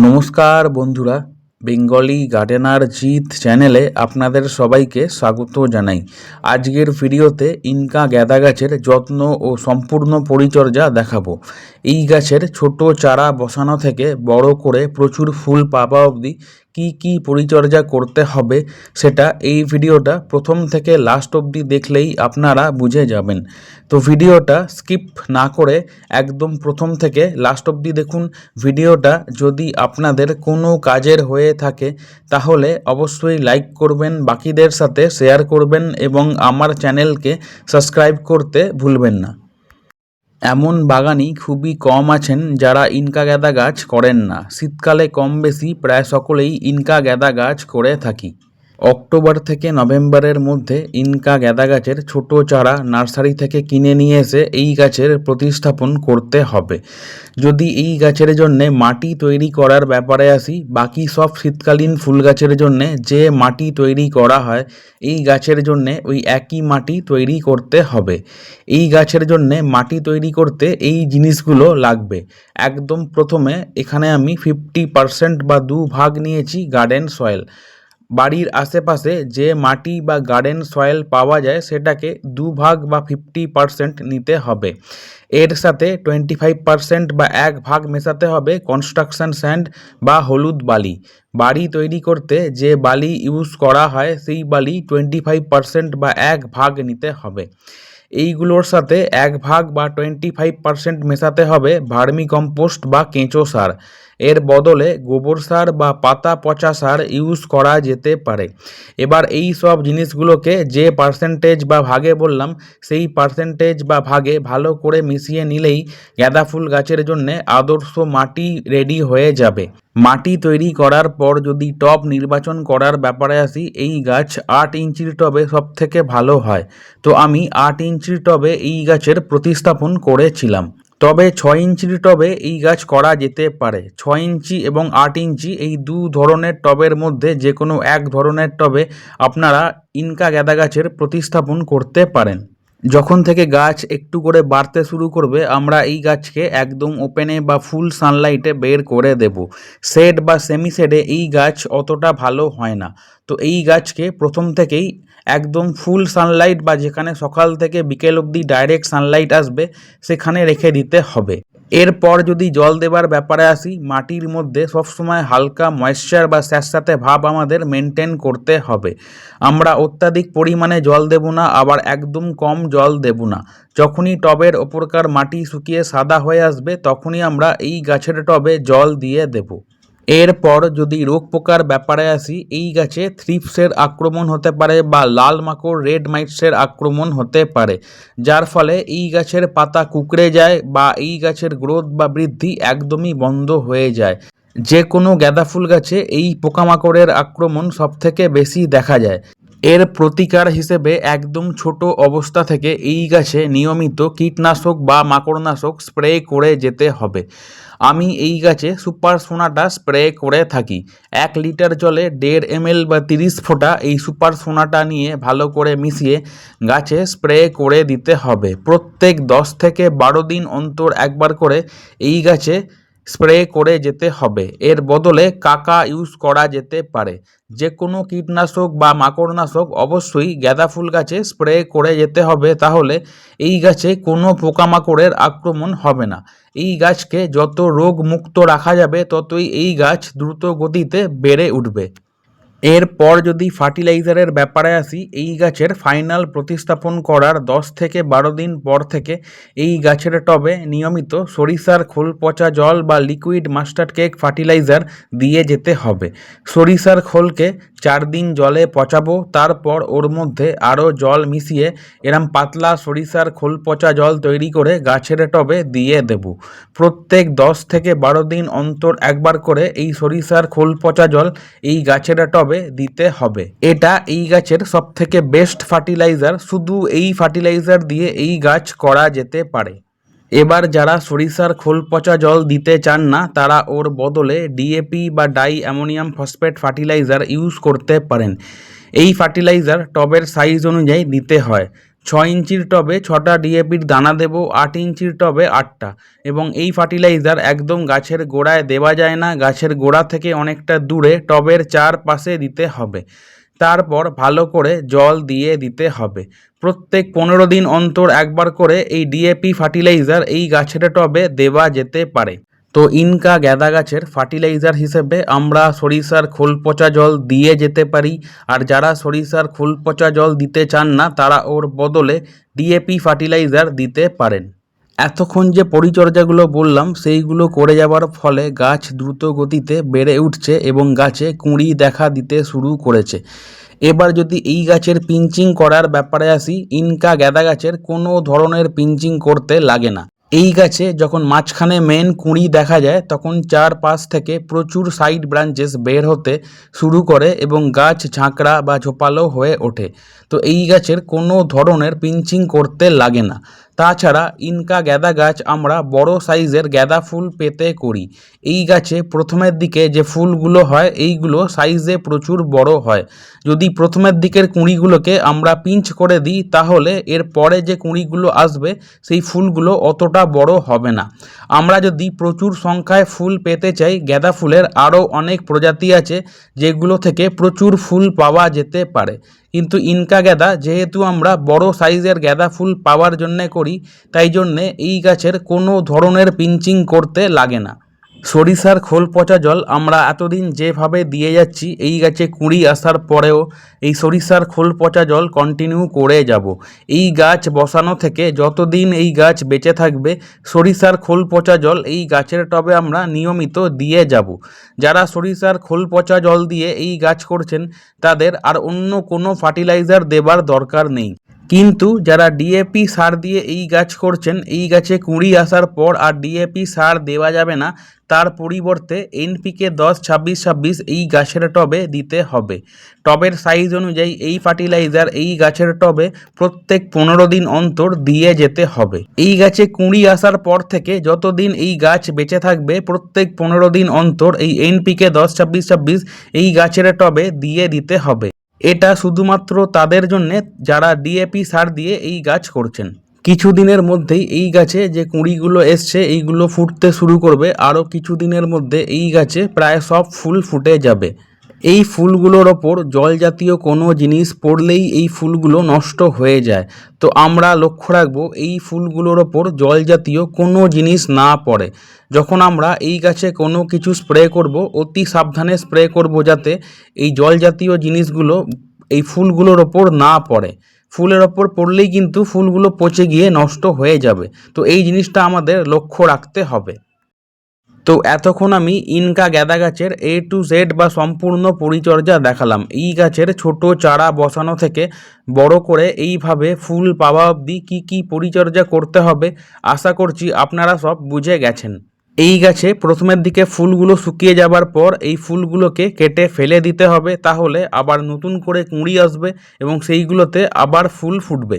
নমস্কার বন্ধুরা, Bengali gardener জিত চ্যানেলে আপনাদের সবাইকে স্বাগত জানাই। আজকের ভিডিওতে ইনকা গ্যাদা গাছের যত্ন ও সম্পূর্ণ পরিচর্যা দেখাবো। এই গাছের ছোট চারা বসানো থেকে বড় করে প্রচুর ফুল পাওয়া অবধি কি কি পরিচর্যা করতে হবে সেটা এই ভিডিওটা প্রথম থেকে লাস্ট অবধি দেখলেই আপনারা বুঝে যাবেন। তো ভিডিওটা স্কিপ না করে একদম প্রথম থেকে লাস্ট অবধি দেখুন। ভিডিওটা যদি আপনাদের কোনো কাজের হয়ে থাকে তাহলে অবশ্যই লাইক করবেন, বাকিদের সাথে শেয়ার করবেন এবং আমার চ্যানেলকে সাবস্ক্রাইব করতে ভুলবেন না। এমন বাগানি খুবই কম আছেন যারা ইনকা গ্যাদা গাছ করেন না। শীতকালে কম বেশি প্রায় সকলেই ইনকা গ্যাদা গাছ করে থাকি। অক্টোবর থেকে নভেম্বরের মধ্যে ইনকা গ্যাদা গাছের ছোট চারা নার্সারি থেকে কিনে নিয়ে এসে এই গাছের প্রতিস্থাপন করতে হবে। যদি এই গাছের জন্যে মাটি তৈরি করার ব্যাপারে আসি, বাকি সব শীতকালীন ফুল গাছের জন্যে যে মাটি তৈরি করা হয়, এই গাছের জন্যে ওই একই মাটি তৈরি করতে হবে। এই গাছের জন্যে মাটি তৈরি করতে এই জিনিসগুলো লাগবে। একদম প্রথমে এখানে আমি ফিফটি পারসেন্ট বা দু ভাগ নিয়েছি গার্ডেন সয়েল বাড়ির আশেপাশে যে মাটি বা গার্ডেন সয়েল পাওয়া যায়, সেটাকে দু ভাগ বা ফিফটি পারসেন্ট নিতে হবে। এর সাথে টোয়েন্টি ফাইভ পারসেন্ট বা এক ভাগ মেশাতে হবে কনস্ট্রাকশন স্যান্ড বা হলুদ বালি। বাড়ি তৈরি করতে যে বালি ইউজ করা হয়, সেই বালি টোয়েন্টি ফাইভ পারসেন্ট বা এক ভাগ নিতে হবে। এইগুলোর সাথে এক ভাগ বা টোয়েন্টি ফাইভ পারসেন্ট মেশাতে হবে ভার্মি কম্পোস্ট বা কেঁচো সার। এর বদলে গোবর সার বা পাতা পচা সার ইউজ করা যেতে পারে। এবার এই সব জিনিসগুলোকে যে পার্সেন্টেজ বা ভাগে বললাম, সেই পার্সেন্টেজ বা ভাগে ভালো করে মিশিয়ে নিলেই গাঁদা ফুল গাছের জন্য আদর্শ মাটি রেডি হয়ে যাবে। মাটি তৈরি করার পর যদি টব নির্বাচন করার ব্যাপারে আসি, এই গাছ আট ইঞ্চির টবে সব থেকে ভালো হয়। তো আমি আট ইঞ্চির টবে এই গাছের প্রতিস্থাপন করেছিলাম। তবে ছয় ইঞ্চির টবে এই গাছ করা যেতে পারে। ছয় ইঞ্চি এবং আট ইঞ্চি এই দু ধরনের টবের মধ্যে যে কোনো এক ধরনের টবে আপনারা ইনকা গ্যাদা গাছের প্রতিস্থাপন করতে পারেন। যখন থেকে গাছ একটু করে বাড়তে শুরু করবে, আমরা এই গাছকে একদম ওপেনে বা ফুল সানলাইটে বের করে দেব। শেড বা সেমি শেডে এই গাছ অতটা ভালো হয় না। তো এই গাছকে প্রথম থেকেই একদম ফুল সানলাইট বা যেখানে সকাল থেকে বিকেল অবধি ডাইরেক্ট সানলাইট আসবে, সেখানে রেখে দিতে হবে। এরপর যদি জল দেবার ব্যাপারে আসি, মাটির মধ্যে সবসময় হালকা ময়েশ্চার বা স্যাঁতস্যাঁতে ভাব আমাদের মেনটেন করতে হবে। আমরা অত্যাধিক পরিমাণে জল দেব না, আবার একদম কম জল দেব না। যখনই টবের ওপরকার মাটি শুকিয়ে সাদা হয়ে আসবে, তখনই আমরা এই গাছের টবে জল দিয়ে দেবো। এরপর যদি রোগ পোকার ব্যাপারে আসি, এই গাছে থ্রিপসের আক্রমণ হতে পারে বা লাল মাকড়, রেড মাইটসের আক্রমণ হতে পারে, যার ফলে এই গাছের পাতা কুকড়ে যায় বা এই গাছের গ্রোথ বা বৃদ্ধি একদমই বন্ধ হয়ে যায়। যে কোনো গাঁদা ফুল গাছে এই পোকামাকড়ের আক্রমণ সবথেকে বেশি দেখা যায়। এর প্রতিকার হিসেবে একদম ছোট অবস্থা থেকে এই গাছে নিয়মিত কীটনাশক বা মাকড়নাশক স্প্রে করে যেতে হবে। আমি এই গাছে সুপার সোনাটা স্প্রে করে থাকি। এক লিটার জলে দেড় এমএল বা তিরিশ ফোঁটা এই সুপার সোনাটা নিয়ে ভালো করে মিশিয়ে গাছে স্প্রে করে দিতে হবে। প্রত্যেক দশ থেকে বারো দিন অন্তর একবার করে এই গাছে স্প্রে করে যেতে হবে। এর বদলে কাকা ইউজ করা যেতে পারে। যে কোনো কীটনাশক বা মাকড়নাশক অবশ্যই গাঁদা ফুল গাছে স্প্রে করে যেতে হবে, তাহলে এই গাছে কোনো পোকামাকড়ের আক্রমণ হবে না। এই গাছকে যত রোগ মুক্ত রাখা যাবে, ততই এই গাছ দ্রুত গতিতে বেড়ে উঠবে। এরপর যদি ফার্টিলাইজারের ব্যাপারে আসি, এই গাছের ফাইনাল প্রতিস্থাপন করার দশ থেকে বারো দিন পর থেকে এই গাছের টবে নিয়মিত সরিষার খোল পচা জল বা লিকুইড মাস্টার্ড কেক ফার্টিলাইজার দিয়ে যেতে হবে। সরিষার খোলকে চার দিন জলে পচাবো, তারপর ওর মধ্যে আরও জল মিশিয়ে এরম পাতলা সরিষার খোল পচা জল তৈরি করে গাছের টবে দিয়ে দেব। প্রত্যেক দশ থেকে বারো দিন অন্তর একবার করে এই সরিষার খোল পচা জল এই গাছের টবে দিতে হবে। এটা এই গাছের সব থেকে বেস্ট ফার্টিলাইজার শুধু এই ফার্টিলাইজার দিয়ে এই গাছ করা যেতে পারে। এবার যারা সরিষার খোল পচা জল দিতে চান না, তারা ওর বদলে ডিএপি বা di ammonium phosphate fertiliser use করতে পারেন। এই ফার্টিলাইজার টবের সাইজ অনুযায়ী দিতে হয়। ছয় ইঞ্চির টবে ছটা ডিএপির দানা দেবো, আট ইঞ্চির টবে আটটা। এবং এই ফার্টিলাইজার একদম গাছের গোড়ায় দেওয়া যায় না, গাছের গোড়া থেকে অনেকটা দূরে টবের চারপাশে দিতে হবে। তারপর ভালো করে জল দিয়ে দিতে হবে। প্রত্যেক পনেরো দিন অন্তর একবার করে এই ডিএপি ফার্টিলাইজার এই গাছের টবে দেওয়া যেতে পারে। তো ইনকা গ্যাদা গাছের ফার্টিলাইজার হিসেবে আমরা সরিষার খোল পচা জল দিয়ে যেতে পারি, আর যারা সরিষার খোল পচা জল দিতে চান না, তারা ওর বদলে ডিএপি ফার্টিলাইজার দিতে পারেন। এতক্ষণ যে পরিচর্যাগুলো বললাম, সেইগুলো করে যাওয়ার ফলে গাছ দ্রুত গতিতে বেড়ে উঠছে এবং গাছে কুঁড়ি দেখা দিতে শুরু করেছে। এবার যদি এই গাছের পিঞ্চিং করার ব্যাপারে আসি, ইনকা গ্যাদা গাছের কোনো ধরনের পিঞ্চিং করতে লাগে না। এই গাছে যখন মাঝখানে মেন কুঁড়ি দেখা যায়, তখন চার চারপাশ থেকে প্রচুর সাইড ব্রাঞ্চেস বের হতে শুরু করে এবং গাছ ঝাঁকড়া বা ঝোপালো হয়ে ওঠে। তো এই গাছের কোনো ধরনের পিঞ্চিং করতে লাগে না। তাছাড়া ইনকা গ্যাদা গাছ আমরা বড় সাইজের গ্যাদা ফুল পেতে করি। এই গাছে প্রথমের দিকে যে ফুলগুলো হয়, এইগুলো সাইজে প্রচুর বড় হয়। যদি প্রথমের দিকের কুঁড়িগুলোকে আমরা পিঞ্চ করে দিই, তাহলে এর পরে যে কুঁড়িগুলো আসবে, সেই ফুলগুলো অতটা বড় হবে না। আমরা যদি প্রচুর সংখ্যায় ফুল পেতে চাই গ্যাদা ফুলের আরও অনেক প্রজাতি আছে, যেগুলো থেকে প্রচুর ফুল পাওয়া যেতে পারে। কিন্তু ইনকা গ্যাদা, যেহেতু আমরা বড় সাইজের গ্যাদা ফুল পাওয়ার জন্যে করি, তাই জন্যে এই গাছের কোনো ধরনের পিঞ্চিং করতে লাগে না। সরিষার খোল পচা জল আমরা এতদিন যেভাবে দিয়ে যাচ্ছি, এই গাছে কুঁড়ি আসার পরেও এই সরিষার খোল পচা জল কন্টিনিউ করে যাব। এই গাছ বসানো থেকে যতদিন এই গাছ বেঁচে থাকবে, সরিষার খোল পচা জল এই গাছের টবে আমরা নিয়মিত দিয়ে যাব। যারা সরিষার খোল পচা জল দিয়ে এই গাছ করছেন, তাদের আর অন্য কোনো ফার্টিলাইজার দেবার দরকার নেই। কিন্তু যারা ডিএপি সার দিয়ে এই গাছ করছেন, এই গাছে কুঁড়ি আসার পর আর ডিএপি সার দেওয়া যাবে না, তার পরিবর্তে এনপিকে দশ, ছাব্বিশ ছাব্বিশ এই গাছের টবে দিতে হবে। টবের সাইজ অনুযায়ী এই ফার্টিলাইজার এই গাছের টবে প্রত্যেক পনেরো দিন অন্তর দিয়ে যেতে হবে। এই গাছে কুঁড়ি আসার পর থেকে যতদিন এই গাছ বেঁচে থাকবে, প্রত্যেক পনেরো দিন অন্তর এই এনপিকে দশ, ছাব্বিশ ছাব্বিশ এই গাছের টবে দিয়ে দিতে হবে। এটা শুধুমাত্র তাদের জন্যে যারা ডিএপি সার দিয়ে এই গাছ করছেন। কিছুদিনের মধ্যেই এই গাছে যে কুঁড়িগুলো এসছে, এইগুলো ফুটতে শুরু করবে। আরও কিছু দিনের মধ্যে এই গাছে প্রায় সব ফুল ফুটে যাবে। এই ফুলগুলোর ওপর জল জাতীয় কোনো জিনিস পড়লেই এই ফুলগুলো নষ্ট হয়ে যায়। তো আমরা লক্ষ্য রাখব, এই ফুলগুলোর ওপর জল জাতীয় কোনো জিনিস না পড়ে। যখন আমরা এই গাছে কোনো কিছু স্প্রে করব, অতি সাবধানে স্প্রে করব যাতে এই জল জাতীয় জিনিসগুলো এই ফুলগুলোর ওপর না পড়ে। ফুলের ওপর পড়লেই কিন্তু ফুলগুলো পচে গিয়ে নষ্ট হয়ে যাবে। তো এই জিনিসটা আমাদের লক্ষ্য রাখতে হবে। তো এতক্ষণ আমি ইনকা গ্যাদা গাছের এ টু জেড বা সম্পূর্ণ পরিচর্যা দেখালাম। এই গাছের ছোট চারা বসানো থেকে বড় করে এইভাবে ফুল পাওয়া অবধি কী কী পরিচর্যা করতে হবে আশা করছি আপনারা সব বুঝে গেছেন। এই গাছে প্রথমের দিকে ফুলগুলো শুকিয়ে যাবার পর এই ফুলগুলোকে কেটে ফেলে দিতে হবে, তাহলে আবার নতুন করে কুঁড়ি আসবে এবং সেইগুলোতে আবার ফুল ফুটবে।